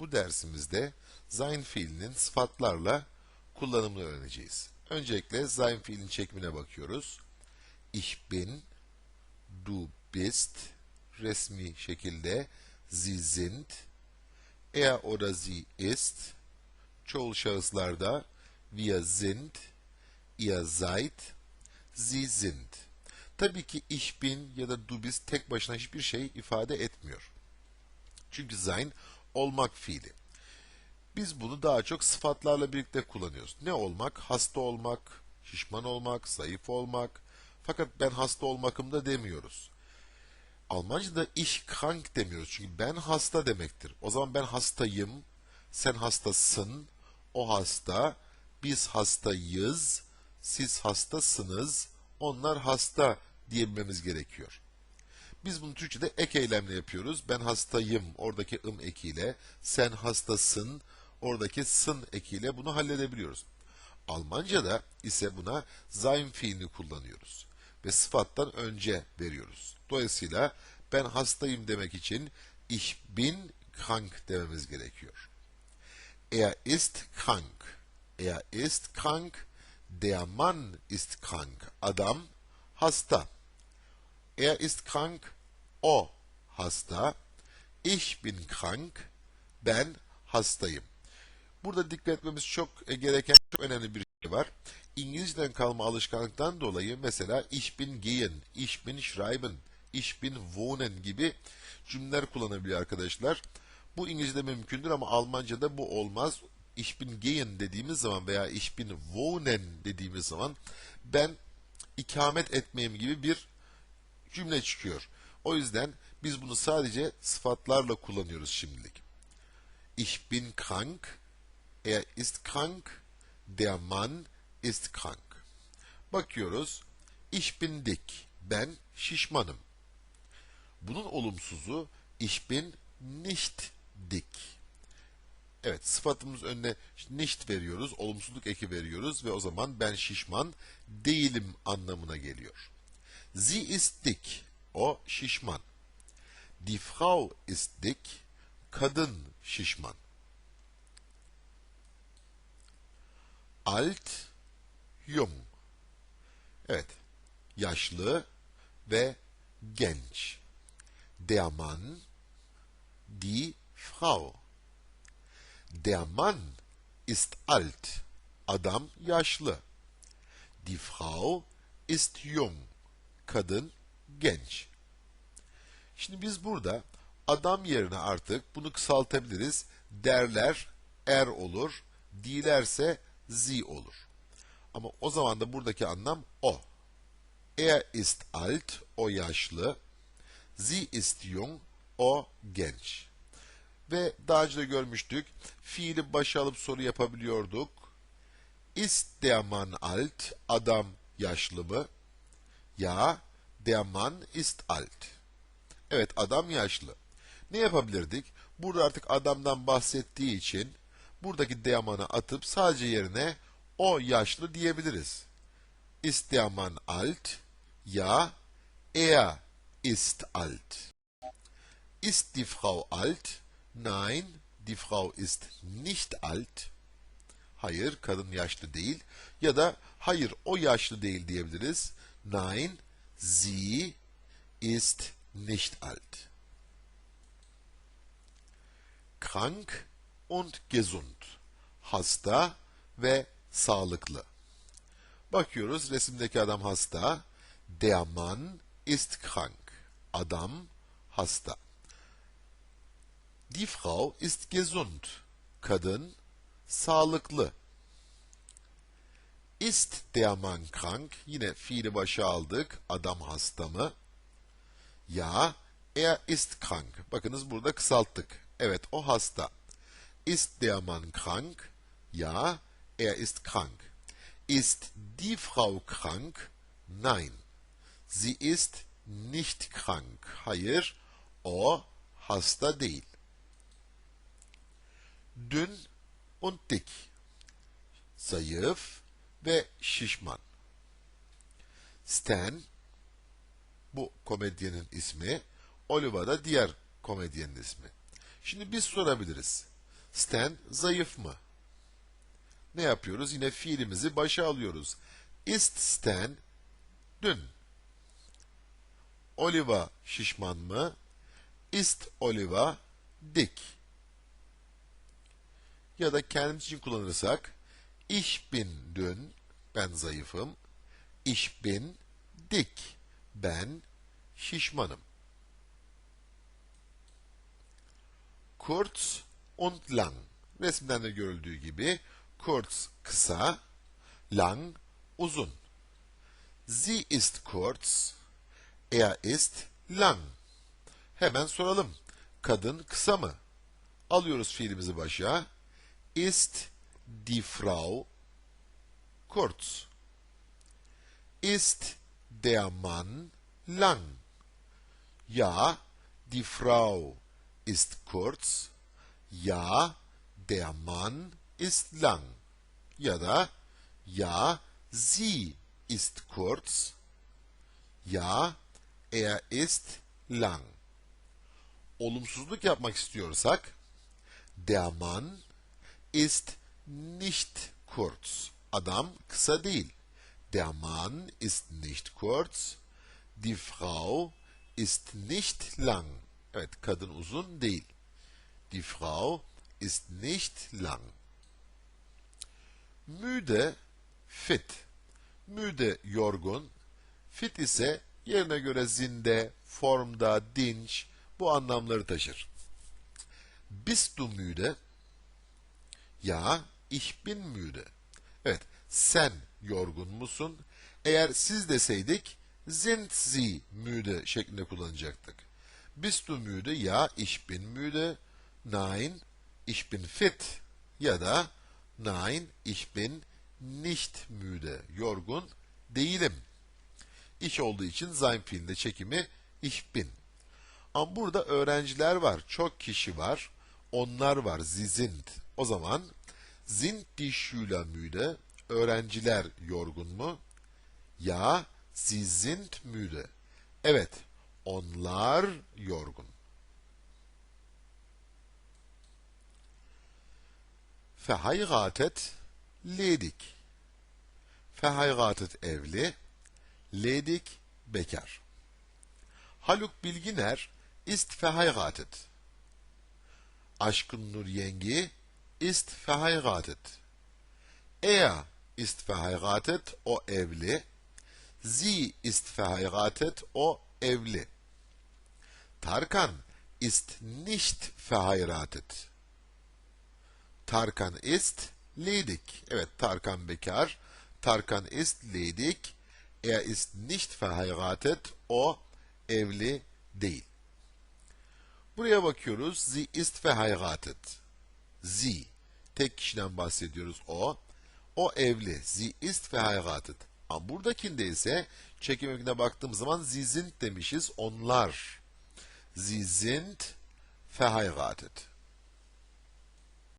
Bu dersimizde sein fiilinin sıfatlarla kullanımını öğreneceğiz. Öncelikle sein fiilin çekimine bakıyoruz. Ich bin, du bist, resmi şekilde sie sind, er oder sie ist, çoğul şahıslarda wir sind, ihr seid, sie sind. Tabii ki ich bin ya da du bist tek başına hiçbir şey ifade etmiyor. Çünkü sein olmak fiili. Biz bunu daha çok sıfatlarla birlikte kullanıyoruz. Ne olmak? Hasta olmak, şişman olmak, zayıf olmak. Fakat ben hasta olmakımda demiyoruz. Almanca'da ich krank demiyoruz. Çünkü ben hasta demektir. O zaman ben hastayım, sen hastasın, o hasta, biz hastayız, siz hastasınız, onlar hasta diyebilmemiz gerekiyor. Biz bunu Türkçe'de ek eylemle yapıyoruz. Ben hastayım oradaki ım ekiyle, sen hastasın oradaki sın ekiyle bunu halledebiliyoruz. Almanca'da ise buna sein fiilini kullanıyoruz ve sıfattan önce veriyoruz. Dolayısıyla ben hastayım demek için ich bin krank dememiz gerekiyor. Er ist krank. Er ist krank. Der Mann ist krank. Adam hasta. Er ist krank. O hasta. Ich bin krank. Ben hastayım. Burada dikkat etmemiz çok e, gereken çok önemli bir şey var. İngilizceden kalma alışkanlıktan dolayı mesela ich bin gehen, ich bin schreiben, ich bin wohnen gibi cümleler kullanabiliyor arkadaşlar. Bu İngilizce'de mümkündür ama Almanca'da bu olmaz. Ich bin gehen dediğimiz zaman veya ich bin wohnen dediğimiz zaman ben ikamet etmeyeyim gibi bir cümle çıkıyor. O yüzden biz bunu sadece sıfatlarla kullanıyoruz şimdilik. Ich bin krank, er ist krank, der Mann ist krank. Bakıyoruz. Ich bin dick. Ben şişmanım. Bunun olumsuzu ich bin nicht dick. Evet sıfatımız önüne nicht veriyoruz. Olumsuzluk eki veriyoruz ve o zaman ben şişman değilim anlamına geliyor. Sie ist dick. O şişman. Die Frau ist dick. Kadın şişman. Alt, jung. Evet, yaşlı ve genç. Der Mann, die Frau. Der Mann ist alt. Adam yaşlı. Die Frau ist jung. Kadın genç. Şimdi biz burada adam yerine artık bunu kısaltabiliriz. Derler er olur, dilerse sie olur. Ama o zaman da buradaki anlam o. Er ist alt, o yaşlı. Sie ist jung, o genç. Ve daha önce de görmüştük, fiili başa alıp soru yapabiliyorduk. Ist der Mann alt, adam yaşlı mı? Ya, der Mann ist alt. Evet, adam yaşlı. Ne yapabilirdik? Burada artık adamdan bahsettiği için buradaki der Mann'ı atıp sadece yerine o yaşlı diyebiliriz. Ist der Mann alt? Ja, er ist alt. Ist die Frau alt? Nein, die Frau ist nicht alt. Hayır, kadın yaşlı değil. Ya da hayır, o yaşlı değil diyebiliriz. Nein, sie ist nicht alt. Krank und gesund. Hasta ve sağlıklı. Bakıyoruz resimdeki adam hasta. Der Mann ist krank. Adam hasta. Die Frau ist gesund. Kadın sağlıklı. Ist der Mann krank? Yine fiili başa aldık. Adam hasta mı? Ja, er ist krank. Bakınız burada kısalttık. Evet, o hasta. Ist der Mann krank? Ja, er ist krank. Ist die Frau krank? Nein. Sie ist nicht krank. Hayır, o hasta değil. Dünn und dick. Zayıf ve şişman. Stan, bu komedyenin ismi. Oliva da diğer komedyenin ismi. Şimdi biz sorabiliriz. Sten zayıf mı? Ne yapıyoruz? Yine fiilimizi başa alıyoruz. Ist Stan dün? Oliva şişman mı? Ist Oliva dik? Ya da kendimiz için kullanırsak Ich bin dün, ben zayıfım. Ich bin dik, ben şişmanım. Kurz und lang. Resimden de görüldüğü gibi kurz kısa, lang uzun. Sie ist kurz, er ist lang. Hemen soralım. Kadın kısa mı? Alıyoruz fiilimizi başa. Ist die Frau kurz? Ist der Mann lang? Ja, die Frau ist kurz. Ja, der Mann ist lang. Ya da ja, sie ist kurz. Ja, er ist lang. Olumsuzluk yapmak istiyorsak der Mann ist nicht kurz. Adam kısa değil. Der Mann ist nicht kurz. Die Frau ist nicht lang. Evet, kadın uzun değil. Die Frau ist nicht lang. Müde, fit. Müde, yorgun. Fit ise yerine göre zinde, formda, dinç bu anlamları taşır. Bist du müde? Ya, ich bin müde. Evet, sen yorgun musun? Eğer siz deseydik, sind Sie müde şeklinde kullanacaktık. Bist du müde? Ja, ich bin müde. Nein, ich bin fit. Ya da Nein, ich bin nicht müde. Yorgun değilim. Ich olduğu için sein fiilinde çekimi ich bin. Ama burada öğrenciler var, çok kişi var, onlar var, sie sind. O zaman sind die Schüler müde? Öğrenciler yorgun mu? Ja, sie sind müde. Evet, onlar yorgun. Verheiratet, ledig. Verheiratet evli, ledig bekar. Haluk Bilginer ist verheiratet. Aşkın Nur Yengi ist verheiratet. Er ist verheiratet, o evli. Sie ist verheiratet, o evli. Tarkan ist nicht verheiratet. Tarkan ist ledig. Evet, Tarkan bekar. Tarkan ist ledig. Er ist nicht verheiratet. O evli değil. Buraya bakıyoruz. Sie ist verheiratet. Sie. Tek kişiden bahsediyoruz o. O evli. Sie ist verheiratet. Ama buradakinde ise çekim öyküne baktığım zaman sie sind demişiz. Onlar. Sie sind verheiratet.